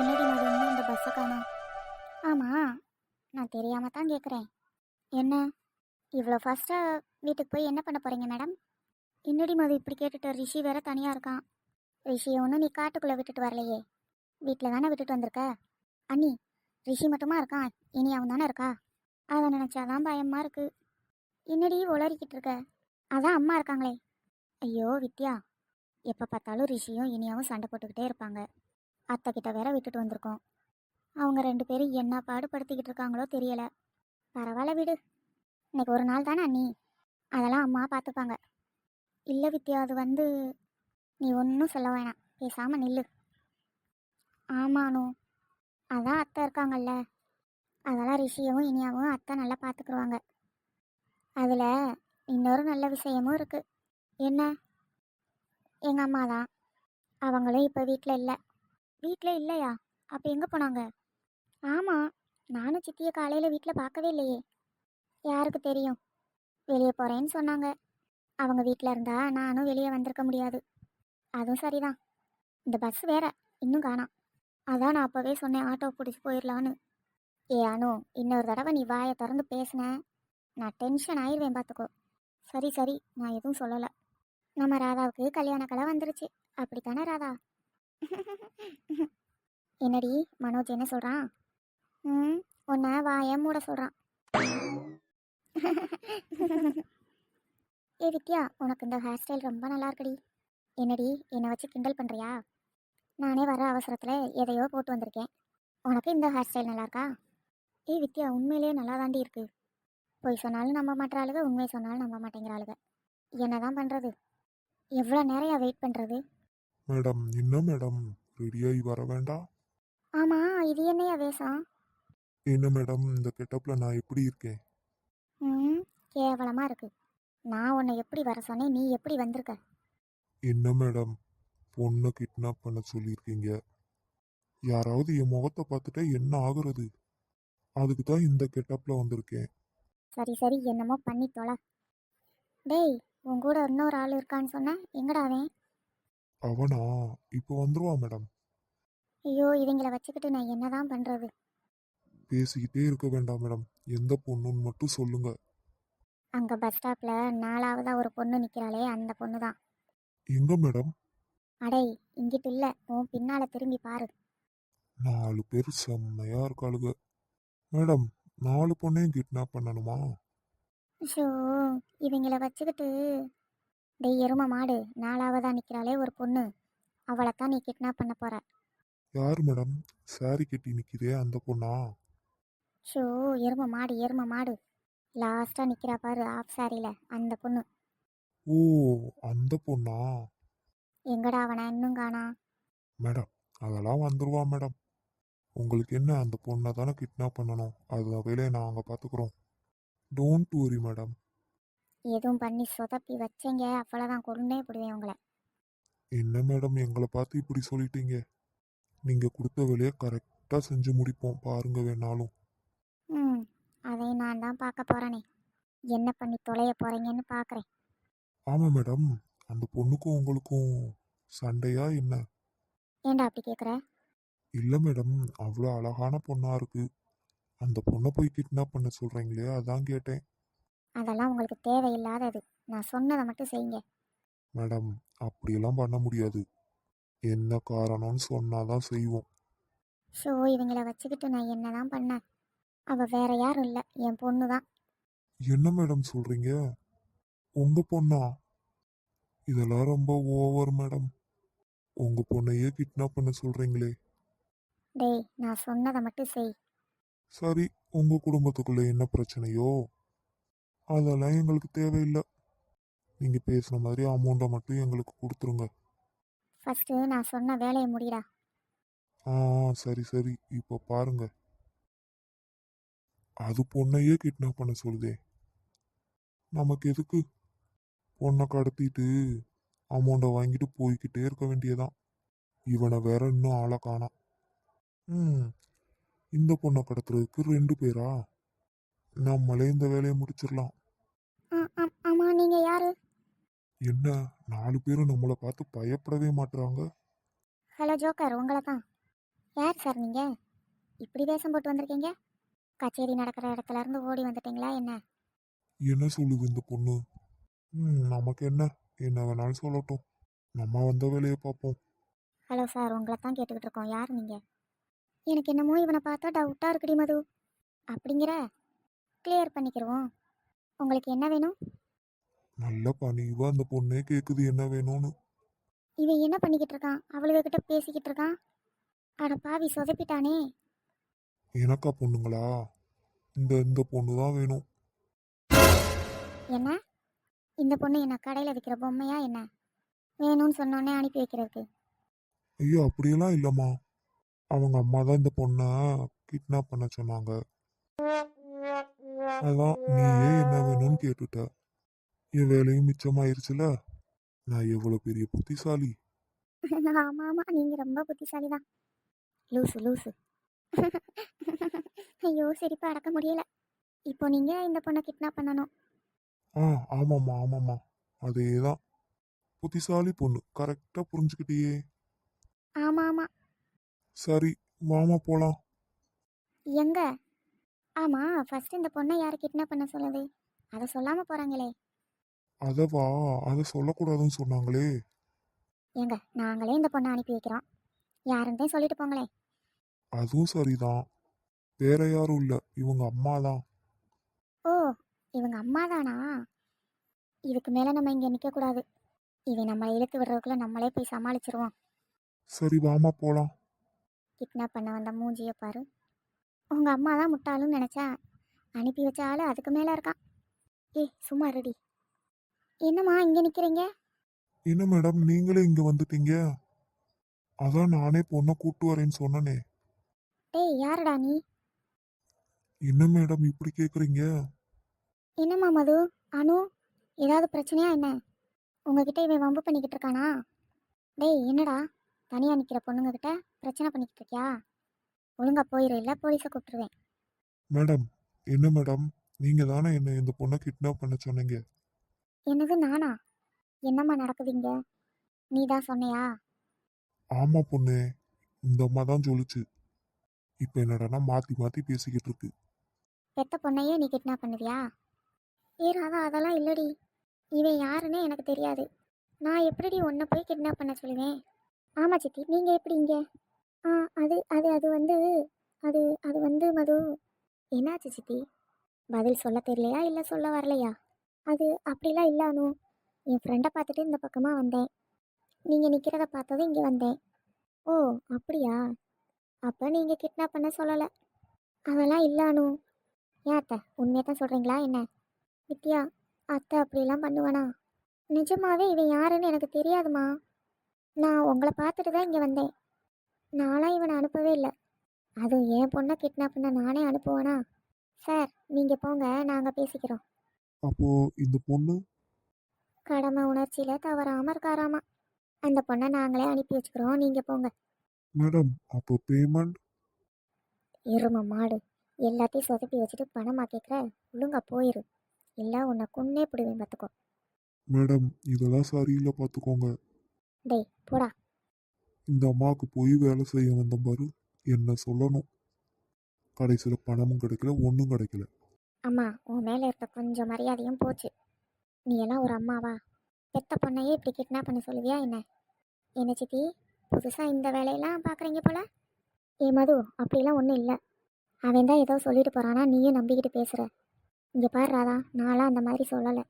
என்னடி மது இன்னும் இந்த பஸ்ஸை காணோம்? ஆமாம் நான் தெரியாமல் தான் கேட்குறேன் என்ன? இவ்வளோ ஃபாஸ்ட்டாக வீட்டுக்கு போய் என்ன பண்ண போகிறீங்க மேடம் என்னடி மது இப்படி கேட்டுட்டு? ரிஷி வேற தனியாக இருக்கான். ரிஷியை ஒன்றும் நீ காட்டுக்குள்ளே விட்டுட்டு வரலையே. வீட்டில் தானே விட்டுட்டு வந்திருக்க? அண்ணி ரிஷி மட்டுமா இருக்கான்? இனி அவன் தானே இருக்கா? அதை நினச்சாதான் பயமாக இருக்கு. என்னடி உளறிக்கிட்டு இருக்க? அதான் அம்மா இருக்காங்களே. ஐயோ வித்யா. எப்போ பார்த்தாலும் ரிஷியும் இனியாவும் சண்டை போட்டுக்கிட்டே இருப்பாங்க. அத்தை கிட்ட வேற விட்டுட்டு வந்திருக்கோம். அவங்க ரெண்டு பேரும் என்ன பாடுபடுத்திக்கிட்டு இருக்காங்களோ தெரியல. பரவாயில்ல விடு. இன்னைக்கு ஒரு நாள் தானே அண்ணி? அதெல்லாம் அம்மா பார்த்துப்பாங்க இல்லை வித்யா அது வந்து நீ ஒன்றும் சொல்ல வேணாம். பேசாமல் நில்லு. ஆமானு அதான் அத்தை இருக்காங்கல்ல. அதெல்லாம் ரிஷியவும் இனியாவும் அத்தை நல்லா பார்த்துக்குருவாங்க அதில் இன்னொரு நல்ல விஷயமும் இருக்குது என்ன? எங்கள் அம்மா தான் அவங்களும் இப்போ வீட்டில் இல்லை. வீட்டில் இல்லையா? அப்போ எங்கே போனாங்க? ஆமாம் நானும் சித்தியை காலையில் வீட்டில் பார்க்கவே இல்லையே. யாருக்கு தெரியும்? வெளியே போகிறேன்னு சொன்னாங்க. அவங்க வீட்டில் இருந்தா நானும் வெளியே வந்திருக்க முடியாது. அதுவும் சரிதான். இந்த பஸ் வேற இன்னும் காணாம். அதான் நான் அப்போவே சொன்னேன் ஆட்டோ பிடிச்சி போயிடலான்னு ஏ அனு இன்னொரு தடவை நீ வாயை திறந்து பேசினேன் நான் டென்ஷன் ஆயிடுவேன் பார்த்துக்கோ சரி சரி நான் எதுவும் சொல்லலை. நம்ம ராதாவுக்கு கல்யாண கலை வந்துருச்சு. அப்படித்தானே ராதா? என்னடி மனோஜ் என்ன சொல்கிறான் ம் உன்னை வாய மூட சொல்கிறான் ஏ வித்யா உனக்கு இந்த ஹேர் ஸ்டைல் ரொம்ப நல்லா இருக்குடி. என்னடி என்னை வச்சு கிண்டல் பண்ணுறியா நானே வர அவசரத்தில் எதையோ போட்டு வந்திருக்கேன். உனக்கு இந்த ஹேர் ஸ்டைல் நல்லா இருக்கா? ஏ வித்யா உண்மையிலேயே நல்லா தாண்டி இருக்கு. பொய் சொன்னாலும் நம்ப மாட்டேறாளுக ஆளுக சொன்னாலும் நம்ப மாட்டேங்கிற ஆளுக. என்ன தான் பண்ணுறது எவ்வளோ நேரம் வெயிட் பண்ணுறது மேடம் என்ன மேடம்? ரெடியாகி வர வேண்டாம்? ஆமாம் இது என்னையா வேஷம்? என்ன மேடம் இந்த கெட்டப்பில் நான் எப்படி இருக்கேன்? ம் கேவலமாக இருக்கு. நான் உன்னை எப்படி வர சொன்னேன் நீ எப்படி வந்திருக்க? என்ன மேடம் பொண்ணை கிட்னாப் பண்ண சொல்லியிருக்கீங்க? யாராவது என் முகத்தை பார்த்துட்டா என்ன ஆகுறது? அதுக்கு தான் இந்த கெட்டப்பில் வந்திருக்கேன். சரி சரி என்னமோ பண்ணி தொலை. டேய் உன் கூட இன்னொரு ஆள் இருக்கான்னு சொன்ன எங்கடா அவன்? அவனா? இப்போ வந்துருவான் மேடம். ஐயோ இவங்கள வச்சுக்கிட்டு நான் என்னதான் பண்ணுறது பேசிக்கிட்டே இருக்க வேண்டாம் மேடம். எந்த பொண்ணுன்னு மட்டும் சொல்லுங்க. அங்கே பஸ் ஸ்டாப்பில் நாலாவதாக ஒரு பொண்ணு நிற்கிறாளே அந்த பொண்ணு தான் எங்க மேடம்? அடே இங்கிட்டு இல்லை. உன் பின்னால் திரும்பி பாரு. நாலு பேர் செம்மையா இருக்காளுங்க. மேடம் நாலு பொண்ணையும் கிட்னாப் பண்ணணுமா? ஷோ இவங்கள வச்சுக்கிட்டு டேய் எரும மாடு நாலாவதாக நிற்கிறாளே ஒரு பொண்ணு. அவளை தான் நீ கிட்னாப் பண்ண போற. யார் மேடம்? சாரி கட்டி நிற்கிதே அந்த பொண்ணா? ஷோ எரும மாடு எரும மாடு. லாஸ்ட்டாக நிற்கிறா பாரு ஆஃப் சாரியில் அந்த பொண்ணு. ஓ அந்த பொண்ணா? எங்கடா அவனை இன்னும் காணா? மேடம் அதெல்லாம் வந்துருவா மேடம். உங்களுக்கு என்ன அந்த பொண்ணை தானே கிட்னாப் பண்ணணும்? அது வேலையை நாங்கள் பார்த்துக்குறோம் டோன்ட் worry மேடம். எதுவும் பண்ணி சொதப்பி வச்சேங்க. அவ்வளோதான் கொண்டே போடுவேன் உங்களை. என்ன மேடம் எங்களை பார்த்து இப்படி சொல்லிட்டீங்க? நீங்கள் கொடுத்த வேலையை கரெக்டாக செஞ்சு முடிப்போம். பாருங்க வேணாலும். ம். அதை நான் தான் பார்க்க போகிறேனே என்ன பண்ணி தொலைய போகிறீங்கன்னு பார்க்குறேன். ஆமாம் மேடம் அந்த பொண்ணுக்கும் உங்களுக்கும் சண்டையா என்ன? ஏன்டா அப்படி கேட்குற இல்லை மேடம் அவ்வளோ அழகான பொண்ணாக இருக்கு. அந்த பொண்ணை போய் கிட்னாப் பண்ண சொல்கிறீங்களே அதான் கேட்டேன். அதெல்லாம் உங்களுக்கு தேவையில்லாதது. நான் சொன்னதை மட்டும் செய்யுங்க. மேடம் அப்படியெல்லாம் பண்ண முடியாது. என்ன காரணம்னு சொன்னாதான் செய்வோம். ஷோ இவங்கள வச்சுக்கிட்டு நான் என்ன தான் பண்ணேன்? அவள் வேற யாரும் இல்லை. என் பொண்ணு தான். என்ன மேடம் சொல்றீங்க? உங்க பொண்ணா? இதெல்லாம் ரொம்ப ஓவர் மேடம். உங்க பொண்ணையே கிட்னாப் பண்ண சொல்றீங்களே. டேய் நான் சொன்னதை மட்டும் செய். சரி உங்க குடும்பத்துக்குள்ள என்ன பிரச்சனையோ? அதெல்லாம் எங்களுக்கு தேவையில்லை. நீங்க பேசுன மாதிரி அமௌண்ட்டை மட்டும் எங்களுக்கு கொடுத்துருங்க. ஃபஸ்ட்டு நான் சொன்ன வேலையை முடிடா. ஆ ஆ, சரி சரி. இப்போ பாருங்க. அது பொண்ணையே கிட்னாப் பண்ண சொல்லுதே. நமக்கு எதுக்கு? பொண்ணை கடத்திட்டு அமௌண்ட்டை வாங்கிட்டு போய்கிட்டே இருக்க வேண்டியதான் இவனை வேற இன்னும் ஆளை காணாம் ம். இந்த பொண்ணை கடத்துறதுக்கு ரெண்டு பேரா? நம்மளே இந்த வேலையை முடிச்சிடலாம். ஆம் நீங்கள் யார்? என்ன நாலு பேரும் நம்மளை பார்த்து பயப்படவே மாட்டுறாங்க ஹலோ ஜோக்கர் உங்களை தான் யார் சார் நீங்கள் இப்படி வேஷம் போட்டு வந்திருக்கீங்க? கச்சேரி நடக்கிற இடத்துல இருந்து ஓடி வந்துட்டீங்களா என்ன? என்ன சொல்லுது இந்த பொண்ணு? ம் நமக்கு என்ன? என்ன வேணாலும் சொல்லட்டும். நம்ம வந்த வேலையை பார்ப்போம். ஹலோ சார் உங்களை தான் கேட்டுக்கிட்டு இருக்கோம். யார் நீங்கள் எனக்கு என்னமோ இவனை பார்த்தா டவுட்டாக இருக்குடி மது. அப்படிங்கிற? கிளியர் பண்ணிக்கிருவோம். உங்களுக்கு என்ன வேணும்? நல்ல பணிவா அந்த பொண்ணே கேக்குது என்ன வேணும்னு. இவன் என்ன பண்ணிக்கிட்டு இருக்கான் அவளுகிட்ட பேசிக்கிட்டு இருக்கான் அட பாவி சொதப்பிட்டானே. எனக்கா பொண்ணுங்களா? இந்த இந்த பொண்ணு தான் வேணும். என்ன? இந்த பொண்ணு என்ன கடையில் விற்கிற பொம்மையா என்ன? வேணும்னு சொன்னோன்னே அனுப்பி வைக்கிறதுக்கு. ஐயோ அப்படியெல்லாம் இல்லைம்மா. அவங்க அம்மா தான் இந்த பொண்ணை கிட்னாப் பண்ண சொன்னாங்க. அதான் நீயே என்ன வேணும்னு கேட்டுட்ட. என் வேலையும் மிச்சமாயிருச்சுல? நான் எவ்வளோ பெரிய புத்திசாலி? ஆமாம் ஆமாம் நீங்கள் ரொம்ப புத்திசாலி தான் லூசு லூசு. ஐயோ சிரிப்பை அடக்க முடியல. இப்போ நீங்கள் இந்த பொண்ணை கிட்னாப் பண்ணணும். ஆ ஆமாம்மா ஆமாம்மா. அதே தான் புத்திசாலி பொண்ணு. கரெக்டாக புரிஞ்சுக்கிட்டியே. ஆமாம் ஆமாம் சரி வாமா போலாம். எங்க? ஆமாம் ஃபர்ஸ்ட் இந்த பொண்ணை யார் கிட்னாப் பண்ண சொல்லுது? அதை சொல்லாமல் போகிறாங்களே அதவா? அதை சொல்லக்கூடாதுன்னு சொன்னாங்களே. ஏங்க நாங்களே இந்த பொண்ணை அனுப்பி வைக்கிறோம். யாருன்னு சொல்லிட்டு போங்களே. அதுவும் சரிதான். வேற யாரும் இல்லை. இவங்க அம்மா தான் ஓ இவங்க அம்மா தானா இதுக்கு மேலே நம்ம இங்கே நிற்கக்கூடாது இவன் நம்மளை இழுத்து விடுறதுக்குள்ள நம்மளே போய் சமாளிச்சிருவோம். சரி வாமா போலாம். கிட்னாப் பண்ண வந்த மூஞ்சியை பாரு. உங்கள் அம்மா தான் முட்டாளுன்னு நினச்சா அனுப்பி வச்ச ஆளு அதுக்கு மேலே இருக்கான் ஏய் சும்மா ரெடி என்னம்மா இங்கே நிற்கிறீங்க என்ன மேடம் நீங்களே இங்க வந்துட்டீங்க? அதான் நானே பொண்ணை கூட்டு வரேன்னு சொன்னனே. டேய் யாருடா நீ? என்ன மேடம் இப்படி கேக்குறீங்க? என்னம்மா மது? அனு ஏதாவது பிரச்சனையா என்ன? உங்ககிட்ட இவன் வம்பு பண்ணிக்கிட்டு இருக்கானா? டேய் என்னடா? தனியாக நிற்கிற பொண்ணுங்ககிட்ட பிரச்சனை பண்ணிக்கிட்டு இருக்கியா? ஒழுங்கா போயிரு. இல்லை போலீஸை கூப்பிட்டுருவேன். மேடம் என்ன மேடம்? நீங்க தானே என்ன இந்த பொண்ணை கிட்னாப் பண்ண சொன்னீங்க? என்னது நானா? என்னம்மா நடக்குது இங்க? நீ தான் சொன்னியா? ஆமா பொண்ணு இந்த அம்மா தான் சொல்லுச்சு. இப்ப என்னடான்னா மாத்தி மாத்தி பேசிக்கிட்டு இருக்கு. பெத்த பொண்ணையே நீ கிட்னாப் பண்ணுவியா? ஏ ராதா அதெல்லாம் இல்லடி. இவன் யாருன்னே எனக்கு தெரியாது. நான் எப்படிடி உன்னை போய் கிட்னாப் பண்ண சொல்லுவேன்? ஆமா சித்தி நீங்கள் எப்படி இங்கே? ஆ அது அது அது வந்து அது அது வந்து மது என்னாச்சு சித்தி? பதில் சொல்ல தெரியலையா? இல்லை சொல்ல வரலையா? அது அப்படிலாம் இல்லானு என் ஃப்ரெண்டை பார்த்துட்டு இந்த பக்கமாக வந்தேன். நீங்கள் நிற்கிறத பார்த்ததும் இங்கே வந்தேன். ஓ அப்படியா? அப்போ நீங்கள் கிட்னாப் பண்ண சொல்லலை. அதெல்லாம் இல்லானு ஏன் அத்தை? உண்மையை தான் சொல்கிறீங்களா என்ன? வித்யா அத்தை அப்படிலாம் பண்ணுவானா? நிஜமாவே இவன் யாருன்னு எனக்கு தெரியாதுமா. நான் உங்களை பார்த்துட்டு தான் இங்கே வந்தேன். நான்லாம் இவனை அனுப்பவே இல்லை. அதுவும் என் பொண்ணை கிட்னாப் பண்ண நானே அனுப்புவேனா? சார் நீங்கள் போங்க நாங்கள் பேசிக்கிறோம். அப்போ இந்த பொண்ணு? கடமை உணர்ச்சியில் தவறாமல் இருக்காராமா? அந்த பொண்ணை நாங்களே அனுப்பி வச்சுக்கிறோம் நீங்கள் போங்க. மேடம் அப்போ பேமெண்ட் எரும மாடு எல்லாத்தையும் சொதப்பி வச்சுட்டு பணமாக கேட்குற ஒழுங்கா போயிரு. இல்லை உன்னை கொன்னே பிடுவேன் பார்த்துக்கோ மேடம் இதெல்லாம் சரியில்லை பார்த்துக்கோங்க டேய் போடா. இந்த அம்மாவுக்கு போய் வேலை செய்ய வந்த பாரு என்ன சொல்லணும்? கடைசியில் பணமும் கிடைக்கல ஒன்றும் கிடைக்கல. அம்மா உன் மேலே இருக்க கொஞ்சம் மரியாதையும் போச்சு. நீ எல்லாம் ஒரு அம்மாவா? பெத்த பொண்ணையே இப்படி கிட்னாப் பண்ண சொல்லுவியா என்ன? என்ன சித்தி புதுசாக இந்த வேலையெல்லாம் பார்க்குறீங்க போல? ஏ மது அப்படிலாம் ஒன்றும் இல்லை. அவன் தான் ஏதோ சொல்லிட்டு போகிறானா நீயும் நம்பிக்கிட்டு பேசுகிற இங்கே பாரு ராதா நான்லாம் அந்த மாதிரி சொல்லலை.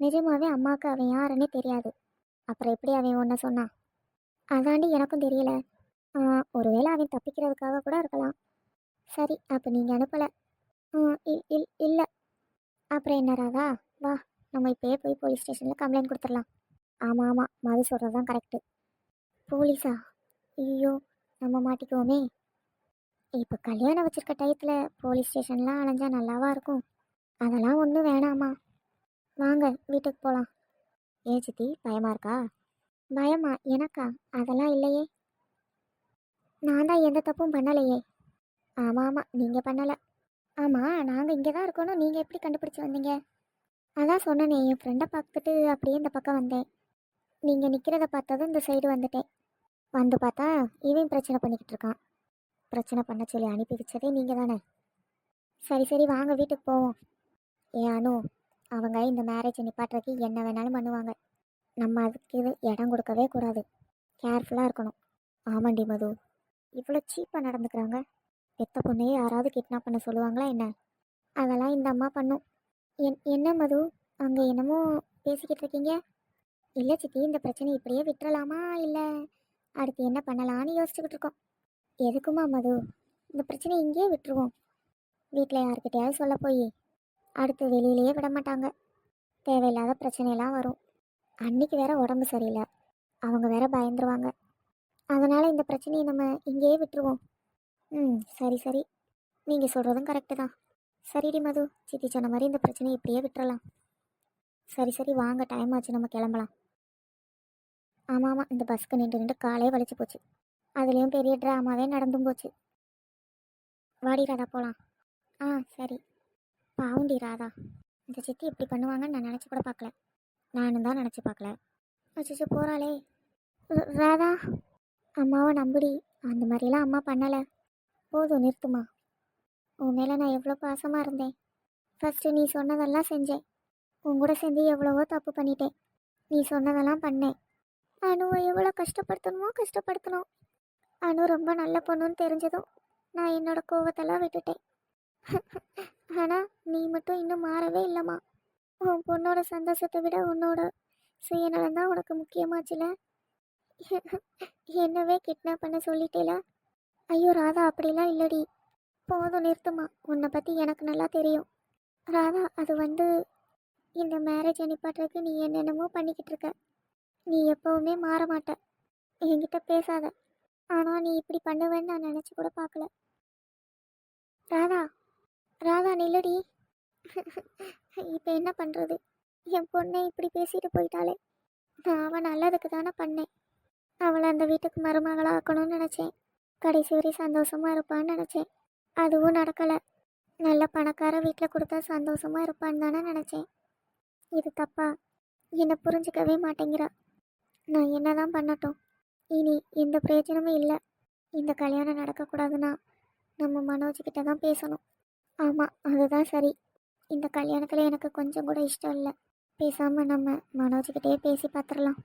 நிஜமாவே அம்மாவுக்கு அவன் யாருன்னே தெரியாது. அப்புறம் எப்படி அவன் ஒன்றை சொன்னான்? அதாண்டி எனக்கும் தெரியல. ஒருவேளை அவன் தப்பிக்கிறதுக்காக கூட இருக்கலாம். சரி அப்போ நீங்கள் அனுப்பலை. இல் இல்லை. அப்புறம் என்ன ராதா? வா நம்ம இப்போயே போய் போலீஸ் ஸ்டேஷனில் கம்ப்ளைண்ட் கொடுத்துடலாம். ஆமாம் ஆமாம் மது சொல்கிறது தான் கரெக்டு போலீஸா? ஐயோ நம்ம மாட்டிக்குவோமே. இப்போ கல்யாணம் வச்சுருக்க டயத்தில் போலீஸ் ஸ்டேஷன்லாம் அலைஞ்சால் நல்லாவா இருக்கும்? அதெல்லாம் ஒன்றும் வேணாமா. வாங்க வீட்டுக்கு போகலாம் ஏன் சித்தி பயமாக இருக்கா? பயமா? எனக்கா? அதெல்லாம் இல்லையே. நான் தான் எந்த தப்பும் பண்ணலையே. ஆமாம் ஆமாம் நீங்கள் பண்ணலை. ஆமாம் நாங்கள் இங்கே தான் இருக்கணும் நீங்கள் எப்படி கண்டுபிடிச்சி வந்தீங்க? அதான் சொன்னனே என் ஃப்ரெண்டை பார்த்துட்டு அப்படியே இந்த பக்கம் வந்தேன். நீங்கள் நிற்கிறத பார்த்ததும் இந்த சைடு வந்துட்டேன். வந்து பார்த்தா இவன் பிரச்சனை பண்ணிக்கிட்டு இருக்கான். பிரச்சனை பண்ண சொல்லி அனுப்பி வச்சதே நீங்கள் தானே. சரி சரி வாங்க வீட்டுக்கு போவோம். ஏ அனு அவங்க இந்த மேரேஜை நிப்பாட்டுறதுக்கு என்ன வேணாலும் பண்ணுவாங்க. நம்ம அதுக்கு இடம் கொடுக்கவே கூடாது. கேர்ஃபுல்லாக இருக்கணும். ஆமாண்டி மது. இவ்வளோ சீப்பாக நடந்துக்கிறாங்க. பெத்த பொண்ணையே யாராவது கிட்னாப் பண்ண சொல்லுவாங்களா என்ன? அதெல்லாம் இந்த அம்மா பண்ணும். என் என்ன மது? அங்கே என்னமோ பேசிக்கிட்டு இருக்கீங்க? இல்லை சித்தி இந்த பிரச்சனை இப்படியே விட்டுறலாமா? இல்லை அடுத்து என்ன பண்ணலான்னு யோசிச்சுக்கிட்டு இருக்கோம். எதுக்குமா மது? இந்த பிரச்சனை இங்கேயே விட்டுருவோம். வீட்டில் யார்கிட்டயாவது சொல்ல போய். அடுத்து வெளியிலேயே விட மாட்டாங்க தேவையில்லாத பிரச்சனையெல்லாம் வரும். அன்னைக்கு வேற உடம்பு சரியில்லை. அவங்க வேற பயந்துருவாங்க. அதனால் இந்த பிரச்சனையை நம்ம இங்கேயே விட்டுருவோம். ம் சரி சரி. நீங்கள் சொல்கிறதும் கரெக்டு தான். சரிடி மது. சித்தி சொன்ன மாதிரி இந்த பிரச்சனையை இப்படியே விட்டுறலாம். சரி சரி வாங்க டைம் ஆச்சு நம்ம கிளம்பலாம். ஆமாம் ஆமாம் இந்த பஸ்க்கு நின்று நின்று காலே வலிச்சு போச்சு. அதுலேயும் பெரிய ட்ராமாவே நடந்தும் போச்சு. வாடி ராதா போகலாம் ஆ சரி. பாவுண்டி ராதா. இந்த சித்தி இப்படி பண்ணுவாங்கன்னு நான் நினச்சி கூட பார்க்கல. நானும் தான் நினச்சி பார்க்கல. அச்சோ போகிறாளே ர- ராதா அம்மாவை நம்புடி. அந்த மாதிரிலாம் அம்மா பண்ணலை. போதும் நிறுத்துமா? உன் மேலே நான் எவ்வளோ பாசமாக இருந்தேன். ஃபஸ்ட்டு நீ சொன்னதெல்லாம் செஞ்சேன். உன் கூட சேர்ந்து எவ்வளவோ தப்பு பண்ணிட்டேன். நீ சொன்னதெல்லாம் பண்ணேன். அனுவை எவ்வளோ கஷ்டப்படுத்தணுமோ கஷ்டப்படுத்தணும். அனு ரொம்ப நல்ல பொண்ணுன்னு தெரிஞ்சதும் நான் என்னோட கோவத்தெல்லாம் விட்டுட்டேன். ஆனால் நீ மட்டும் இன்னும் மாறவே இல்லைம்மா. உன் பொண்ணோட சந்தோஷத்தை விட உன்னோட சுயநலம் தான் உனக்கு முக்கியமாச்சுல? என்னவே கிட்னாப் பண்ண சொல்லிட்டேல? ஐயோ ராதா அப்படிலாம் இல்லடி. போதும் நிறுத்துமா உன்னை பற்றி எனக்கு நல்லா தெரியும். ராதா அது வந்து இந்த மேரேஜ் அனுப்பாட்டுறதுக்கு நீ என்னென்னமோ பண்ணிக்கிட்டு இருக்க. நீ எப்போவுமே மாற மாட்ட. என்கிட்ட பேசாத. ஆனால் நீ இப்படி பண்ணுவேன்னு நான் நினச்சி கூட பார்க்கல ராதா ராதா நில்லடி. இப்போ என்ன பண்ணுறது என் பொண்ணை இப்படி பேசிட்டு போயிட்டாலே நான் அவன் நல்லதுக்கு தானே பண்ணேன். அவளை அந்த வீட்டுக்கு மருமகளாக ஆக்கணும்னு நினச்சேன். கடைசி வரை சந்தோஷமாக இருப்பான்னு நினச்சேன். அதுவும் நடக்கலை. நல்ல பணக்கார வீட்டில் கொடுத்தா சந்தோஷமாக இருப்பான்னு தானே நினச்சேன். இது தப்பா? என்னை புரிஞ்சிக்கவே மாட்டேங்கிறா. நான் என்ன தான் பண்ணட்டும். இனி எந்த பிரயோஜனமும் இல்லை. இந்த கல்யாணம் நடக்கக்கூடாதுன்னா நம்ம மனோஜ்கிட்ட தான் பேசணும். ஆமாம் அதுதான் சரி. இந்த கல்யாணத்தில் எனக்கு கொஞ்சம் கூட இஷ்டம் இல்லை. பேசாமல் நம்ம மனோஜ்கிட்டே பேசி பார்த்துடலாம்